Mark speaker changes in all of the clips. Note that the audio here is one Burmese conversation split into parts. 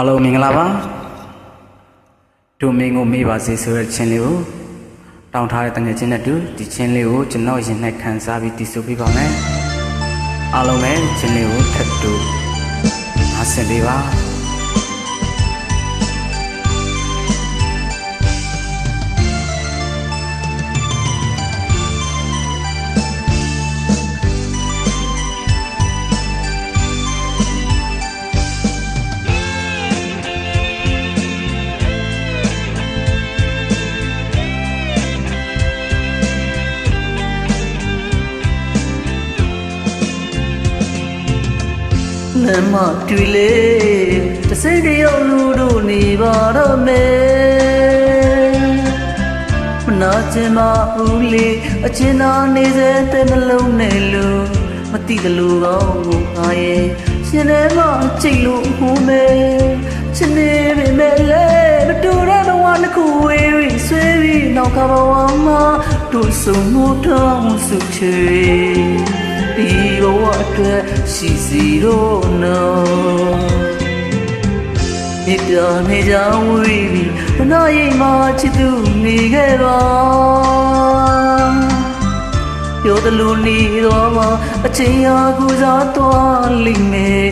Speaker 1: အားလုံးမင်္ဂလာပါဒုမင်းကိုမေးပါစေဆိုတဲ့ချင်းလေးကိုတောင်းထားတဲ့တငယ်ချင်းနဲ့တူဒီချင်းလေးကိုကျွန်တော်ရင်၌ခံစားပြီးတည်ဆိုပေးပါမယ်အားလုံးပဲချင်းလေးကိုထပ်တူနားဆင်ပေးပါ
Speaker 2: လမ်းမတွေ့လေတစိမ့်တယောက်လူတို့နေပါတော့မယ်မနာချင်ပါဘူးလေအချင်းသာနေစေတဲ့နှလုံးနဲ့လူမတိကလူကောင်းကိုငါရဲ့ရှင်ထဲမှာချိတ်လို့ဟိုးမယ်ချင်နေပေမဲ့လေမတူတဲ့ဘဝတစ်ခုဝေးပြီးဆွေးပြီးနောက်ကဘဝမှာတို့ဆုံမှုထောင်းစုချေ ဒီဘဝအတွက်ရှိစီတော့နော်မြေပြနေကြဝေးပြီးမနာရိမ်မှာချစ်သူနေခဲ့ပါပြောတယ်လို့နေတော့မှအချိန်ဟာကူစားသွားလိမ့်မယ်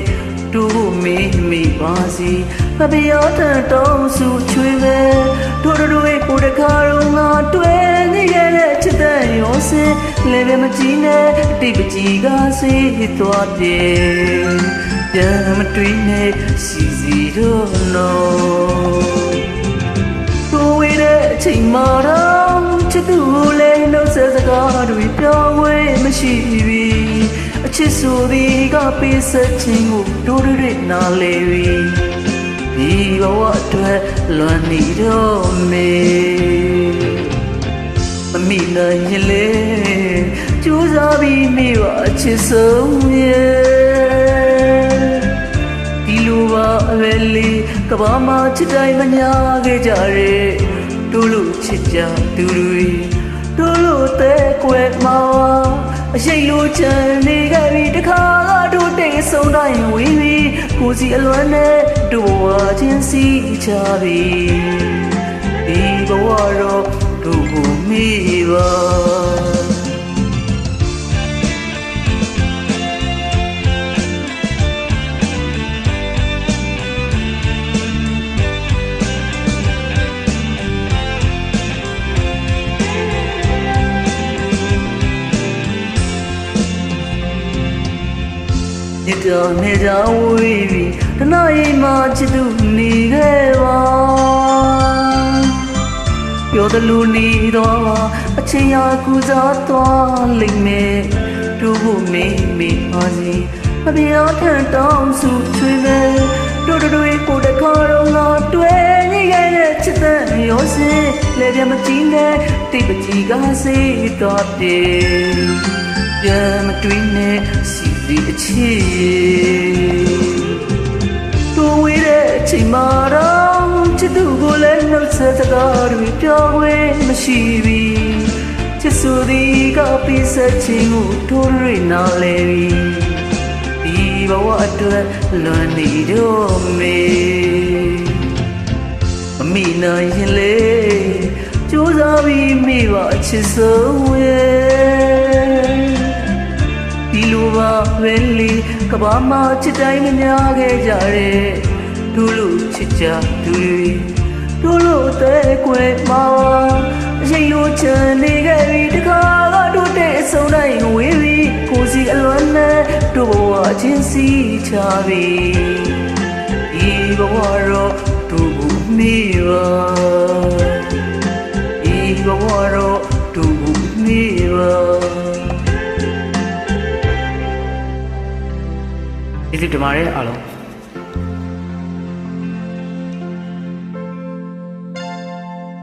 Speaker 2: တို့မေးမိပါစီမပြောတဲ့တောင်းစုချွေပဲ စင်လေပဲမကြည့်နဲ့အတိတ်ပကြီးကစေးသွားတယ်ပြန်မတွေ့နဲ့စီစီတော့နော်ကိုဝေးတဲ့အချိန်မှာတော့ချစ်သူလည်းနှုတ်ဆက်စကားတွေပြောင်းဝဲမရှိပြီအချစ်ဆိုသည်ကပေးဆက်ခြင်းကိုတို့တွေနားလေပြီဒီဘဝအတွက်လွန်နေတော့မေ မမိနိုင်ရင်လေကြိုးစားပြီးမိပါအချစ်ဆုံးရဲ့ဒီလိုပါအပဲလေးကဘာမှချစ်တိုင်းမညာခဲ့ကြရဲတို့လို့ချစ်ကြသူတွေတို့လို့တဲ့ကွယ်မှာအရှိန်လိုချန်နေခဲ့ပြီတခါကတို့တိတ်ဆုံးတိုင်းဝေးပြီကိုစီအလွမ်းနဲ့တို့ဘဝချင်းစီချပြီ ပါညတော်နေကြဝေးပြီးတနာရိမ်မှာချစ်သူနေခဲ့ လူနေတော့အချိန်ရာကူစားသွားလိမ့်မယ်တို့ဖို့မေးမေးပါစီမပြောထန်တောင်းစုချွေပဲတို့တို့တွေကိုတခါတော့ငါတွေ့နေခဲ့တဲ့ချစ်တဲ့ရောစင်လေပြမကြည့်နဲ့တိတ်ပကြီးကစေးတော့တယ်ပြန်မတွေ့နဲ့စီစီအချစ်တို့ဝေးတဲ့အချိန်မှာတော့ချစ်သူကို လည်းနှုတ်ဆက်စကားတွေပြောဝဲမရှိပြီချစ်ဆိုသည်ကပြီးဆက်ခြင်းကိုတို့တွေနားလဲပြီဒီဘဝအတွက်လွန်နေတော့မေမမိနိုင်ရင်လေကြိုးစားပြီးမိပါအချစ်ဆုံးရဲ့ဒီလိုပါပဲလေကဘာမှချစ်တိုင်းမများခဲ့ကြတဲ့ဒူလို့ချစ်ကြသူတွေ ဒူလို့တဲ့ကွယ်မှာအချိန်လိုချန်နေခဲ့ပြီတခါကတို့တဲ့အဆုံးတိုင်းဝေးပြီကိုစီအလွမ်းနဲ့တို့ဘဝချင်းစီချပြီဒီဘဝတော့တို့ကိုမိပါဒီဘဝတော့တူမိပါ
Speaker 1: ဒီလိုတမားရဲ့အားလုံး